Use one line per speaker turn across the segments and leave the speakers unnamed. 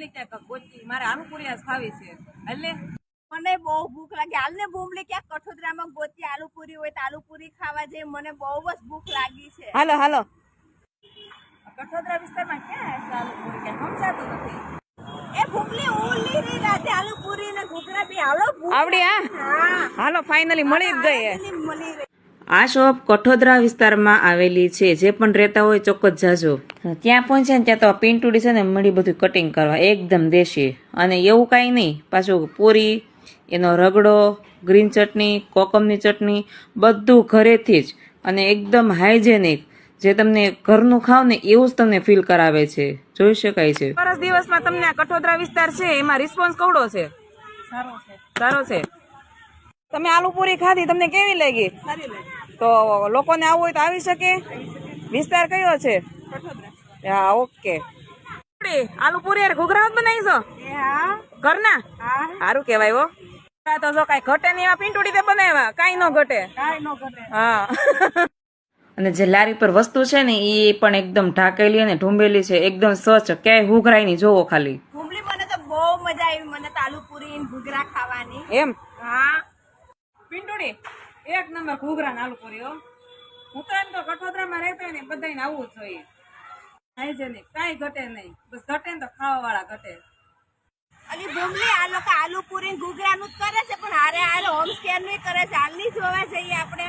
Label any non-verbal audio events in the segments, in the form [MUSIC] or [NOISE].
ક્યાંક ગોતી મારે ખાવી છે.
મને બહુ ભૂખ લાગી. હાલ ને ભૂમલી ક્યાંક કઠોદરામાં ગોતી આલુ પૂરી હોય તો આલુ પૂરી ખાવા જઈએ મને બહુ જ ભૂખ લાગી છે.
હાલો હાલો. કઠોદરા વિસ્તારમાં ક્યાં હશે આલુપુરી ક્યાં સમજાતું નથી.
એ ભૂમલી ઉલી રહી રાતે આલુ પૂરી ને ઘૂઘરા બી. હાલો
આવડી
હા.
હાલો ફાઇનલી મળી જ ગઈ
મળી રહી.
આ શોપ કઠોદરા વિસ્તારમાં આવેલી છે. જે પણ રહેતા હોય ચોક્કસ જાજો. ત્યાં પહોંચે ને ત્યાં તો પિંટુડી છે ને મળી બધું કટિંગ કરવા એકદમ દેશી. અને એવું કાંઈ નહીં. પાછું પૂરી એનો રગડો ગ્રીન ચટણી કોકમની ચટણી બધું ઘરેથી જ. અને એકદમ હાઇજેનિક જે તમને ઘરનું ખાવ ને એવું જ તમને ફીલ કરાવે છે. જોઈ શકાય છે.
પરસ દિવસમાં તમને આ કઠોદરા વિસ્તાર છે એમાં રિસ્પોન્સ કવડો છે?
સારો છે.
સારો છે. તમે આલુપુરી ખાધી તમને કેવી લાગી? તો લોકોને આવવું હોય તો આવી શકે. વિસ્તાર કયો છે? હા ઓકે. આલુપુરી યાર ઘૂઘરા બનાવીશો ઘરના? સારું કેવાય હો. તો જો કાંઈ ઘટે નહીં પીંટુડી તે બનાવ્યા. કાંઈ ન ઘટે.
કાંઈ ન
હા. [LAUGHS]
અને જે લારી પર વસ્તુ છે ને એ પણ એકદમ ઢાકેલી અને ઢૂંબેલી છે. એકદમ સ્વચ્છ. ક્યાંય હુઘરાય નહીં જોવો ખાલી.
મને તો બહુ મજા આવી. મને તો આલુ પૂરી ઘૂઘરા ખાવાની.
એમ?
હા.
પિંટુડી એક નંબર ઘૂઘરા ને કર્યો હું. તો એમ તો કઠોદરામાં રહેતો હોય ને બધાને આવવું જોઈએ. હાઇજેનિક કાંઈ ઘટે નહીં. બસ ઘટે ને તો ખાવા વાળા ઘટે.
અલી ભૂમલી આ આલુ પૂરી ઘૂઘરાનું જ કરે છે, પણ હારે હારે હોમ સ્ટેરનું કરે છે. હાલની જોવા જઈએ આપણે.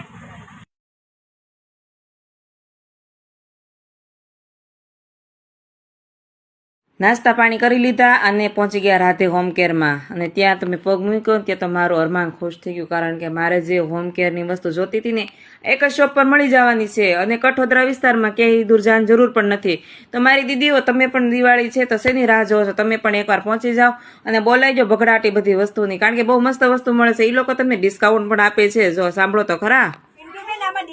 નાસ્તા પાણી કરી લીધા અને પહોંચી ગયા રાધે હોમ કેરમાં અને ત્યાં તમે પગ મૂક્યો ત્યાં તો મારું અરમાન ખુશ થઈ ગયું, કારણ કે મારે જે હોમ કેરની વસ્તુ જોતી હતી ને, એક જ શોપ પર મળી જવાની છે. અને કઠોદરા વિસ્તારમાં ક્યાંય દૂર જવાની જરૂર પણ નથી. તો મારી દીદીઓ, તમે પણ દિવાળી છે તો શેની રાહ જોવો છો? તમે પણ એકવાર પહોંચી જાઓ અને બોલાઈ જાઓ ભગડાટી બધી વસ્તુની, કારણ કે બહુ મસ્ત વસ્તુ મળે છે. એ લોકો તમને ડિસ્કાઉન્ટ પણ આપે છે. જો સાંભળો તો ખરા.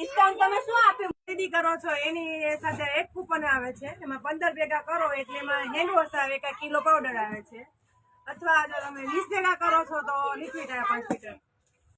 ડિસ્કાઉન્ટ તમે શું આપ્યું ખરીદી કરો છો? એની સાથે એક કૂપન આવે છે. એમાં પંદર ભેગા કરો એટલે એમાં હેન્ડ વોશ આવે કે કિલો પાવડર આવે છે. અથવા જો તમે વીસ ભેગા કરો છો તો લિક્વિડ આવે પાંચ લીટર